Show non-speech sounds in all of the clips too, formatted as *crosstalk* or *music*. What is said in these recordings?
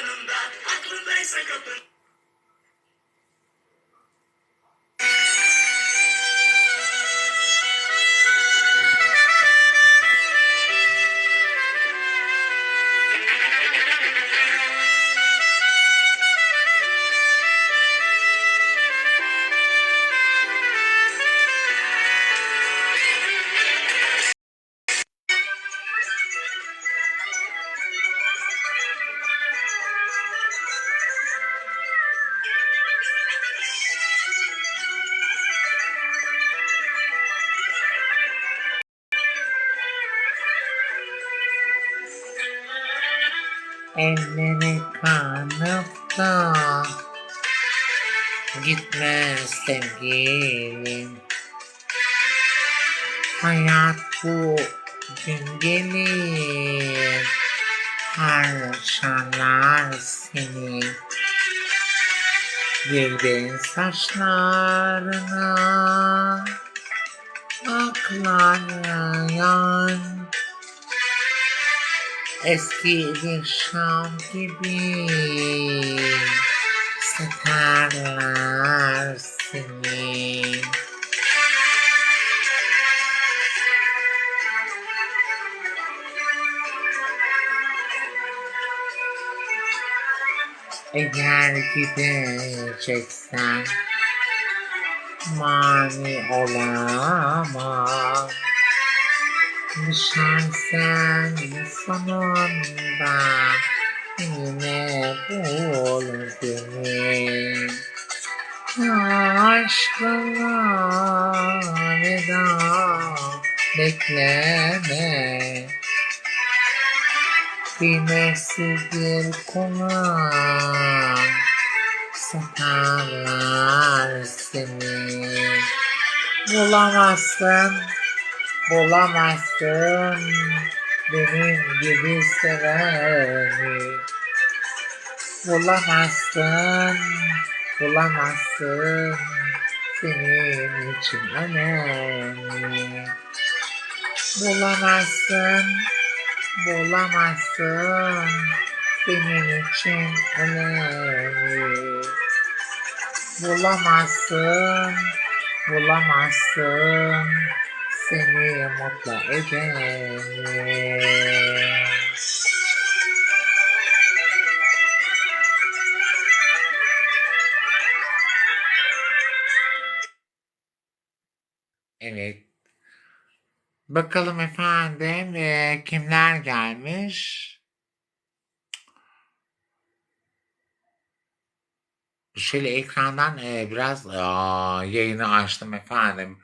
yanında. Aklındaysa kapın. Elleri kanıp da gitmez sevgilim. Hayat bu gün gelir, harcarlar seni. Bir de saçlarına aklar yan Eski bir şam gibi satarlar seni. Eğer gideceksen mani olamam. Düşersen sonunda yine bul beni. Aşkına veda bekleme. Kıymetsiz bir konak satarlar seni. Bulamazsın bulamazsın benim gibi seveni. Bulamazsın, bulamazsın senin için önemli. Bulamazsın, bulamazsın senin için önemli. Bulamazsın, bulamazsın seni mutlu edeni. Evet. Bakalım efendim eee, kimler gelmiş? Şöyle ekrandan eee, biraz aa, yayını açtım efendim.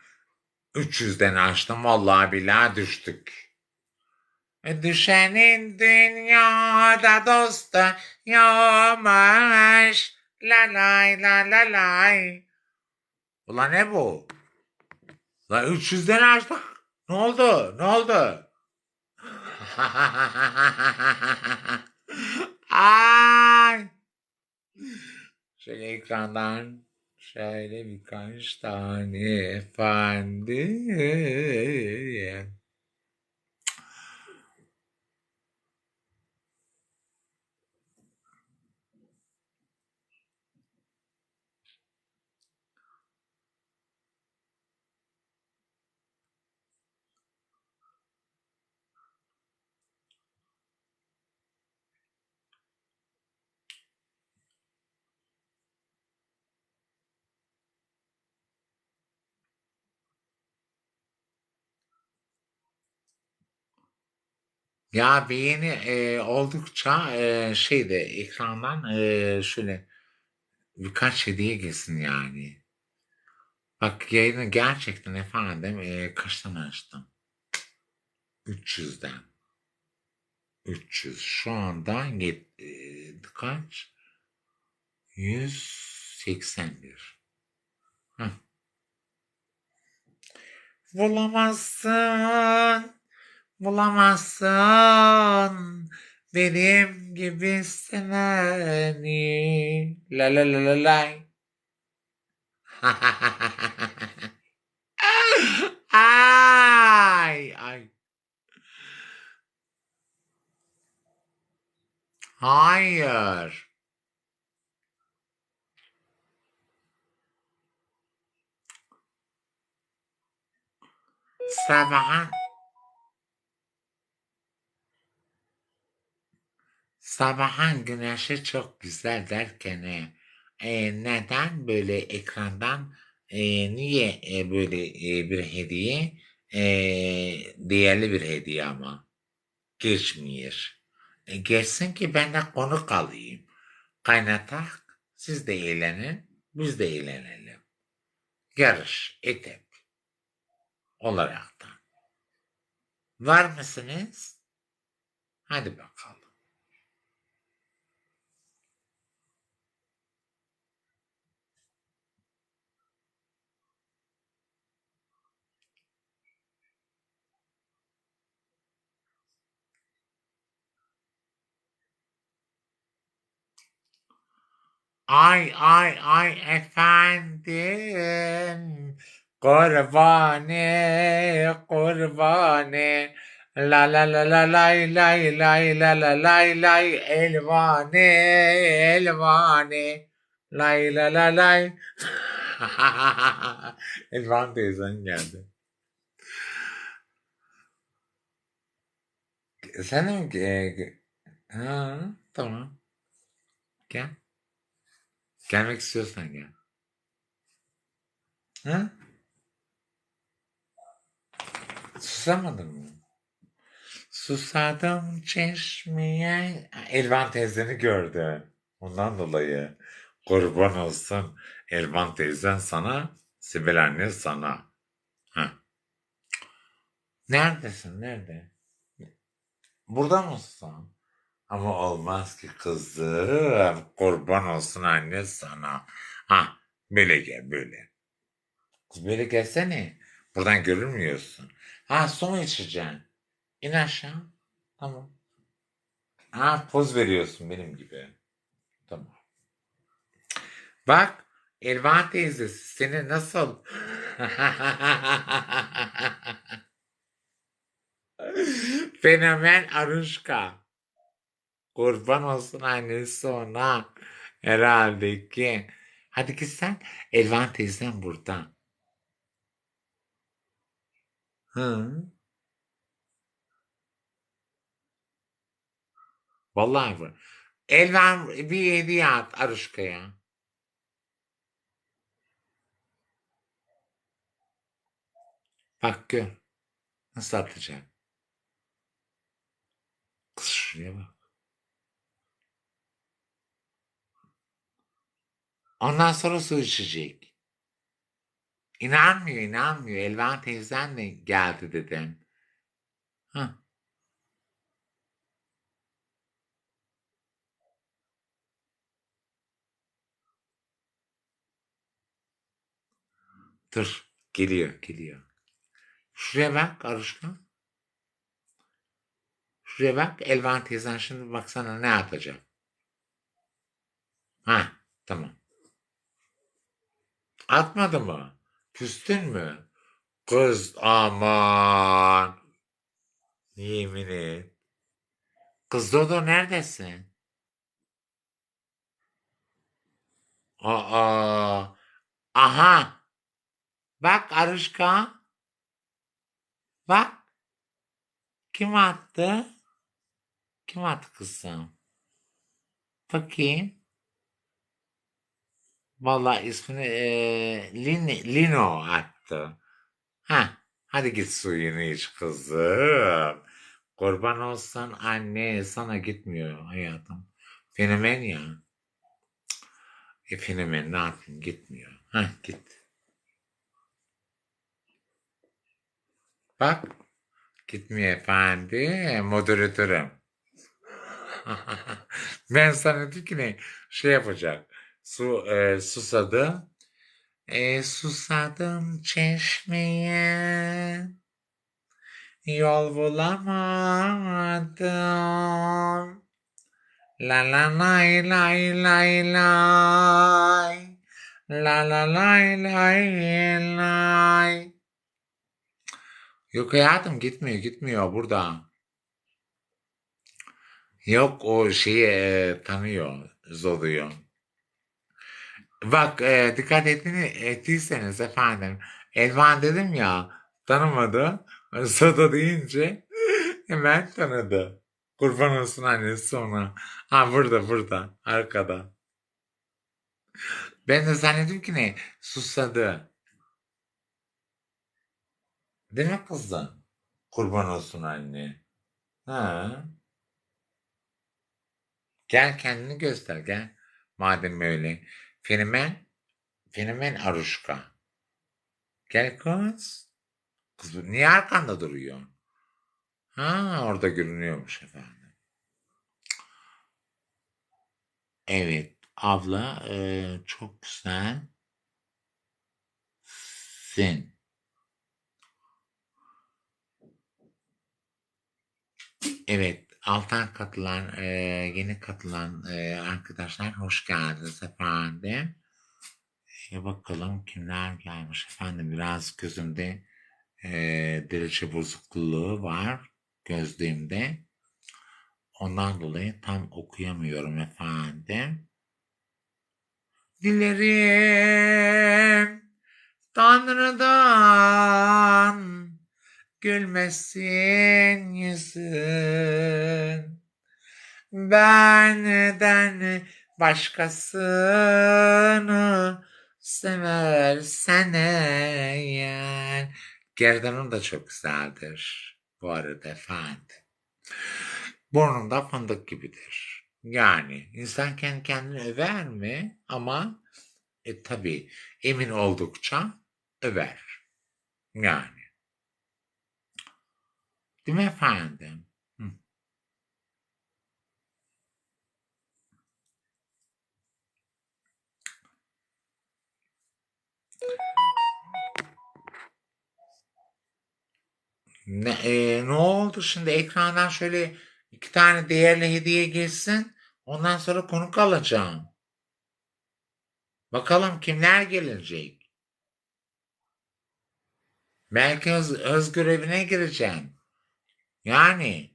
300'den açtım vallahi billahi düştük. E, Düşenin dünyada dostu yokmuş. La lay la la lay. Ulan ne bu? La 300'den açtık. Ne oldu? Ne oldu? *laughs* Ay. Şöyle ekrandan şöyle birkaç tane efendim. Ya beğeni e, oldukça e, şeyde ekrandan e, şöyle birkaç hediye gelsin yani. Bak yayını gerçekten efendim e, kaçtan açtım? 300'den. 300. Şu anda yet- e, kaç? 181. Heh. Bulamazsın, bulamazsın benim gibi seni. La la la la la. *laughs* ay ay. Hayır. Sabah. Sabahın güneşi çok güzel derken e, e, neden böyle ekrandan e, niye e, böyle e, bir hediye e, değerli bir hediye ama geçmiyor. E, geçsin ki ben de konuk alayım. Kaynatak siz de eğlenin biz de eğlenelim. Yarış etep olaraktan. Var mısınız? Hadi bakalım. Ay ay ay efendim. Kurbani kurbani. La la la la lay lay lay la la lay lay elvani elvani. Lay la la lay. *laughs* Elvan teyzen geldi. Sen mi? e, Ha, tamam. Gel. Gelmek istiyorsan gel. Ha? Susamadın mı? Susadım çeşmeye. Elvan teyzeni gördü. Ondan dolayı kurban olsun Elvan teyzen sana, Sibel anne sana. Ha. Neredesin? Nerede? Burada mısın? Ama olmaz ki kızım. Kurban olsun anne sana. Ha, böyle gel böyle. Kız böyle gelsene. Buradan görünmüyorsun. Ha su mu içeceksin? İn aşağı. Tamam. Ha poz veriyorsun benim gibi. Tamam. Bak Elvan teyzesi seni nasıl *laughs* Fenomen Aruşka. Kurban olsun annesi ona. Herhalde ki. Hadi git sen. Elvan teyzen burada. Hı. Vallahi bu. Elvan bir hediye at Aruşka'ya. Bak gör. Nasıl atacak? Kız şuraya bak. Ondan sonra su içecek. İnanmıyor, inanmıyor. Elvan teyzen de geldi dedim. Hı. Dur, geliyor, geliyor. Şuraya bak Aruşka. Şuraya bak, Elvan teyzen şimdi baksana ne yapacak. Ha, tamam. Atmadı mı? Küstün mü? Kız aman. Yemin et. Kız Dodo neredesin? Aa. Aha. Bak Aruşka. Bak. Kim attı? Kim attı kızım? Bakayım. Vallahi ismini e, Lin, Lino attı. Ha, hadi git suyunu iç kızım. Kurban olsan anne sana gitmiyor hayatım. Fenomen ya. E fenomen ne yapayım gitmiyor. Ha git. Bak gitmiyor efendi moderatörüm. *laughs* ben sana dedim ki ne şey yapacak. Su e, susadı. E, susadım çeşmeye. Yol bulamadım. La la lay lay lay lay. La la lay lay lay. Yok hayatım gitmiyor gitmiyor burada. Yok o şeyi e, tanıyor Zolu'yu. Bak e, dikkat ettiğini, ettiyseniz efendim Elvan dedim ya Tanımadı. *laughs* Soda deyince *laughs* hemen tanıdı. Kurban olsun annesi ona. Ha burada burada arkada. Ben de zannettim ki ne? Susadı. Değil mi kızım? Kurban olsun anne. Ha. Gel kendini göster gel. Madem öyle. Fenomen, fenomen Aruşka. Gel kız. Kız niye arkanda duruyor? Ha orada görünüyormuş efendim. Evet abla e, çok güzel. Sin. Evet alttan katılan e, yeni katılan e, arkadaşlar hoş geldiniz efendim. E, bakalım kimler gelmiş efendim biraz gözümde e, derece bozukluğu var gözlüğümde. Ondan dolayı tam okuyamıyorum efendim. Dilerim Tanrı'dan gülmesin yüzün. Benden başkasını seversen eğer. Gerdanın da çok güzeldir bu arada efendim. Burnunda fındık gibidir. Yani insan kendi kendini över mi? Ama e, tabii emin oldukça över. Yani. Değil mi efendim? Hı. Ne, e, ne oldu şimdi ekrandan şöyle iki tane değerli hediye gelsin. Ondan sonra konuk alacağım. Bakalım kimler gelecek. Belki hız, hız görevine gireceğim. Yani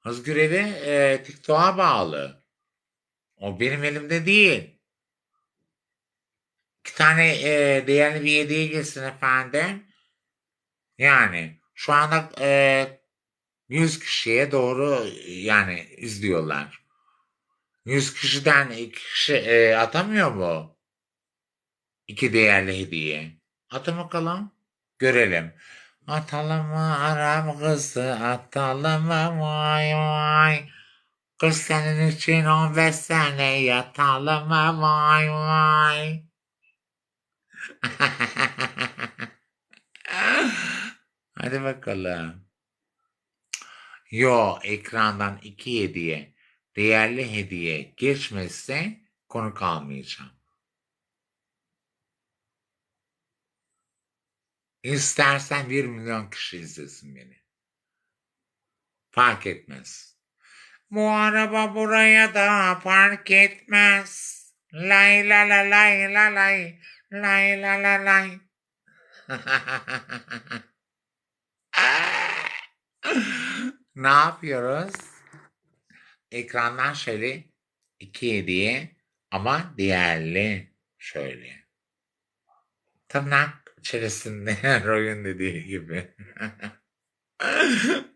hız görevi e, TikTok'a bağlı. O benim elimde değil. İki tane e, değerli bir hediye gelsin efendim. Yani şu anda e, 100 kişiye doğru yani izliyorlar. 100 kişiden iki kişi e, atamıyor mu? İki değerli hediye. Atın bakalım. Görelim. Atalım mı Arap kızı atalım mı vay vay. Kız senin için 15 sene yatalım mı vay vay. *laughs* Hadi bakalım. Yo ekrandan iki hediye değerli hediye geçmezse konu kalmayacağım. İstersen bir milyon kişi izlesin beni. Fark etmez. Bu araba buraya da park etmez. Lay la la lay la lay. Lay la la lay. *laughs* ne yapıyoruz? Ekrandan şöyle iki hediye ama değerli şöyle. Tırnak içerisinde *laughs* oyun dediği gibi. *laughs*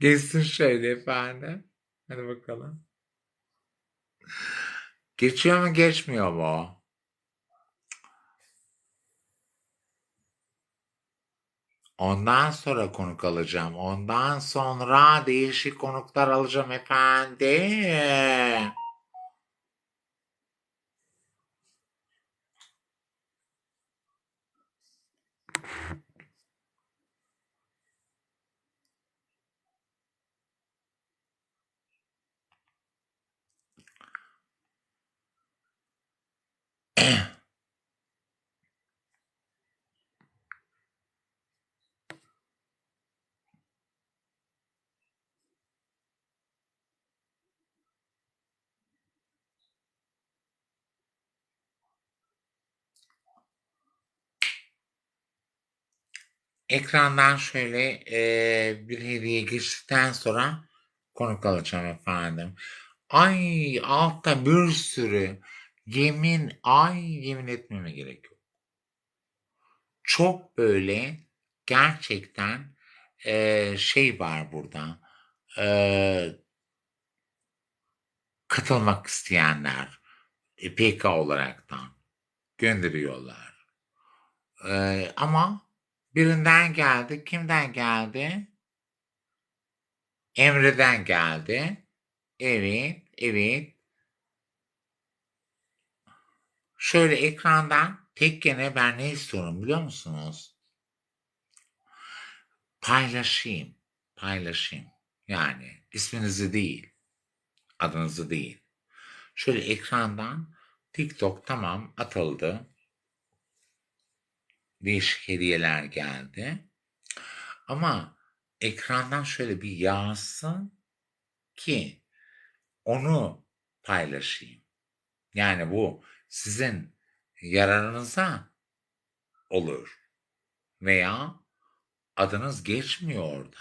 Geçsin şöyle efendim. Hadi bakalım. Geçiyor mu geçmiyor mu? Ondan sonra konuk alacağım. Ondan sonra değişik konuklar alacağım efendim. Ekrandan şöyle e, bir hediye geçtikten sonra konuk alacağım efendim. Ay altta bir sürü yemin ay yemin etmeme gerek yok. Çok böyle gerçekten e, şey var burada. E, katılmak isteyenler e, PK olaraktan gönderiyorlar. E, ama birinden geldi. Kimden geldi? Emre'den geldi. Evet, evet. Şöyle ekrandan tek gene ben ne istiyorum biliyor musunuz? Paylaşayım, paylaşayım. Yani isminizi değil, adınızı değil. Şöyle ekrandan TikTok tamam atıldı. Değişik hediyeler geldi. Ama ekrandan şöyle bir yağsın ki onu paylaşayım. Yani bu sizin yararınıza olur. Veya adınız geçmiyor orada.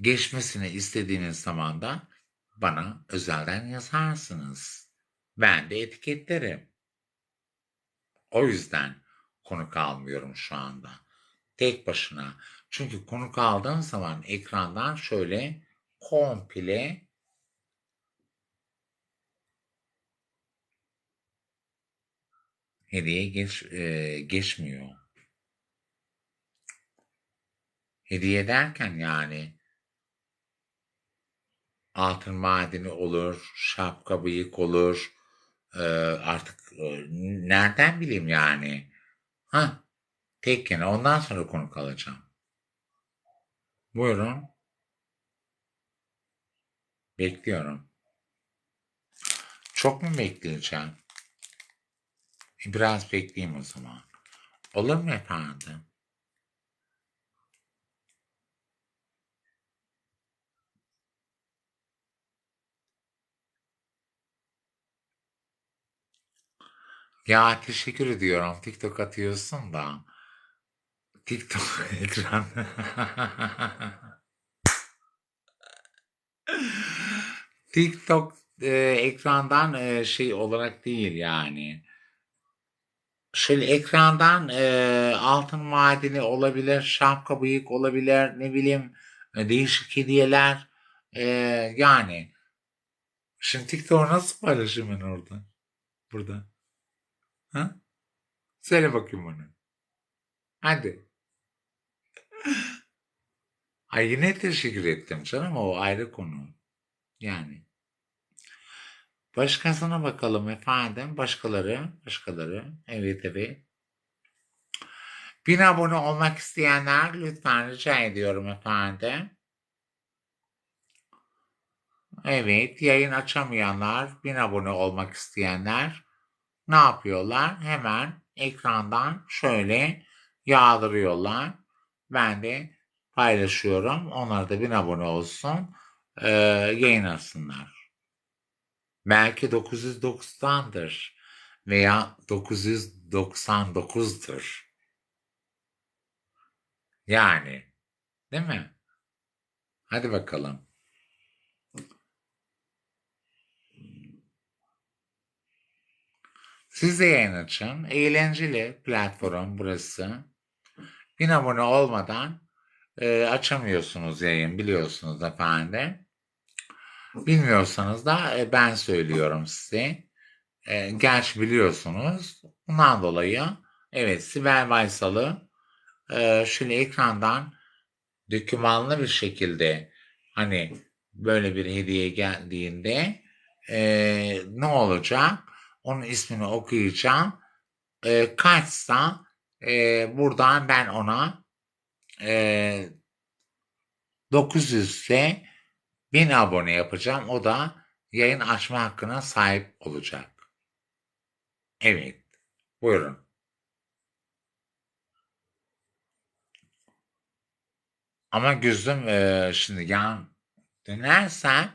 Geçmesini istediğiniz zaman da bana özelden yazarsınız. Ben de etiketlerim. O yüzden konuk almıyorum şu anda. Tek başına. Çünkü konuk aldığım zaman ekrandan şöyle komple hediye geç, e, geçmiyor. Hediye derken yani altın madeni olur, şapka bıyık olur. E, artık e, nereden bileyim yani. Ha, tek ondan sonra konuk alacağım. Buyurun. Bekliyorum. Çok mu bekleyeceğim? Biraz bekleyeyim o zaman. Olur mu efendim? Ya teşekkür ediyorum. TikTok atıyorsun da. TikTok *laughs* ekran. TikTok e, ekrandan e, şey olarak değil yani. Şöyle ekrandan e, altın madeni olabilir, şapka bıyık olabilir, ne bileyim e, değişik hediyeler. E, yani şimdi TikTok'u nasıl paylaşayım orada? Burada. Ha? Söyle bakayım bana. Hadi. Ay yine teşekkür ettim canım o ayrı konu. Yani. Başkasına bakalım efendim. Başkaları. Başkaları. Evet evet. Bin abone olmak isteyenler lütfen rica ediyorum efendim. Evet. Yayın açamayanlar, bin abone olmak isteyenler ne yapıyorlar? Hemen ekrandan şöyle yağdırıyorlar. Ben de paylaşıyorum. Onlar da bin abone olsun. Ee, yayın açsınlar. Belki 990'dır veya 999'dur. Yani değil mi? Hadi bakalım. Siz de yayın açın. Eğlenceli platform burası. Bin abone olmadan e, açamıyorsunuz yayın biliyorsunuz efendim. Bilmiyorsanız da e, ben söylüyorum size. E, gerçi biliyorsunuz. Bundan dolayı evet Sibel Baysal'ı e, şöyle ekrandan dokümanlı bir şekilde hani böyle bir hediye geldiğinde e, ne olacak? Onun ismini okuyacağım. E, kaçsa e, buradan ben ona e, 900 ise 1000 abone yapacağım. O da yayın açma hakkına sahip olacak. Evet. Buyurun. Ama gözüm e, şimdi yan dönersem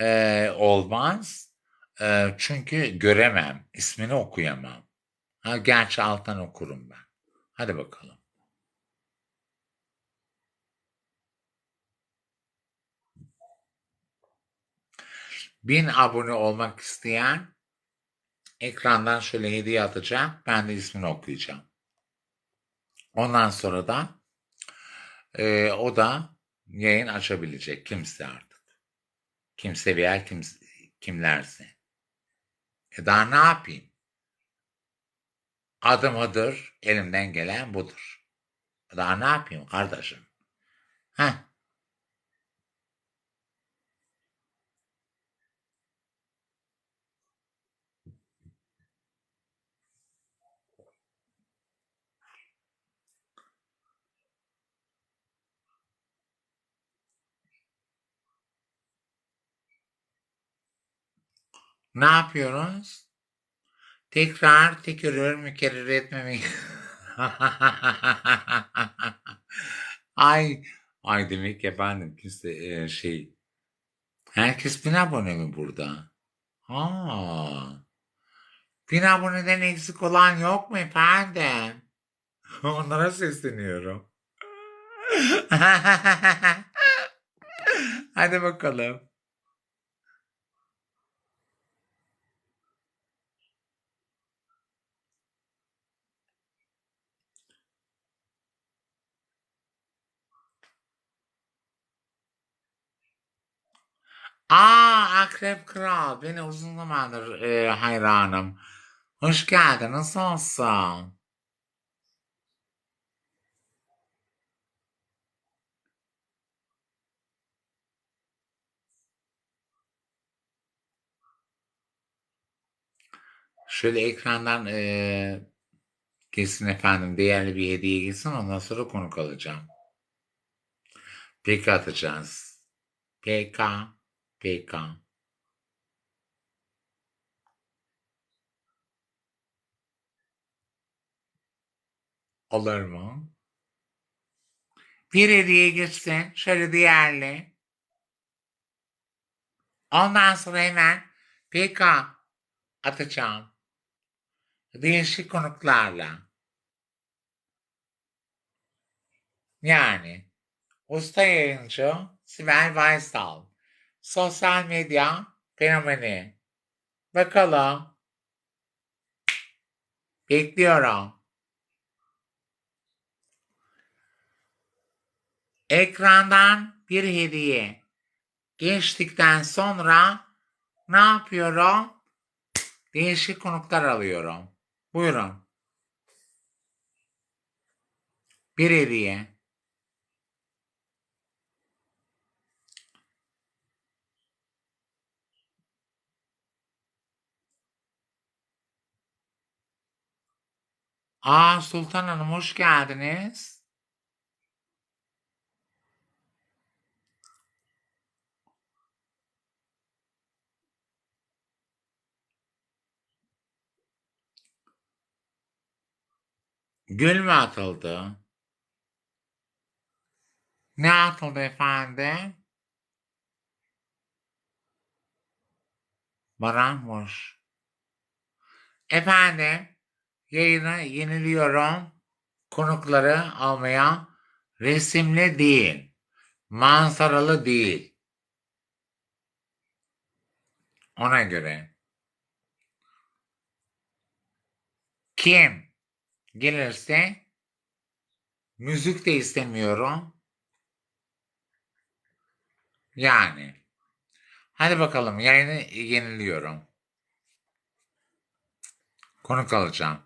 e, olmaz. E, çünkü göremem. ismini okuyamam. Ha, gerçi alttan okurum ben. Hadi bakalım. Bin abone olmak isteyen ekrandan şöyle hediye atacağım. Ben de ismini okuyacağım. Ondan sonra da e, o da yayın açabilecek kimse artık. Kimse veya kim, kimlerse. E daha ne yapayım? Adım odur, elimden gelen budur. Daha ne yapayım kardeşim? Heh. Ne yapıyoruz? Tekrar tekrar mükerrer etmemek. *laughs* ay ay demek ki efendim kimse e, şey herkes bin abone mi burada? Aa, bin aboneden eksik olan yok mu efendim? *laughs* Onlara sesleniyorum. *laughs* Hadi bakalım. Aa Akrep Kral. Beni uzun zamandır e, hayranım. Hoş geldin. Nasılsın? Şöyle ekrandan e, geçsin efendim. Değerli bir hediye geçsin. Ondan sonra konuk alacağım. PK atacağız. PK. PK. Olur mu? Bir hediye geçsin. Şöyle değerli. Ondan sonra hemen PK atacağım. Değişik konuklarla. Yani usta yayıncı Sibel Baysal. Sosyal medya fenomeni. Bakalım. Bekliyorum. Ekrandan bir hediye. Geçtikten sonra ne yapıyorum? Değişik konuklar alıyorum. Buyurun. Bir hediye. Aa Sultan Hanım hoş geldiniz. Gül mü atıldı? Ne atıldı efendim? Baranmış. Efendim, yayını yeniliyorum. Konukları almaya resimli değil, manzaralı değil. Ona göre. Kim gelirse müzik de istemiyorum. Yani. Hadi bakalım yayını yeniliyorum. Konuk alacağım.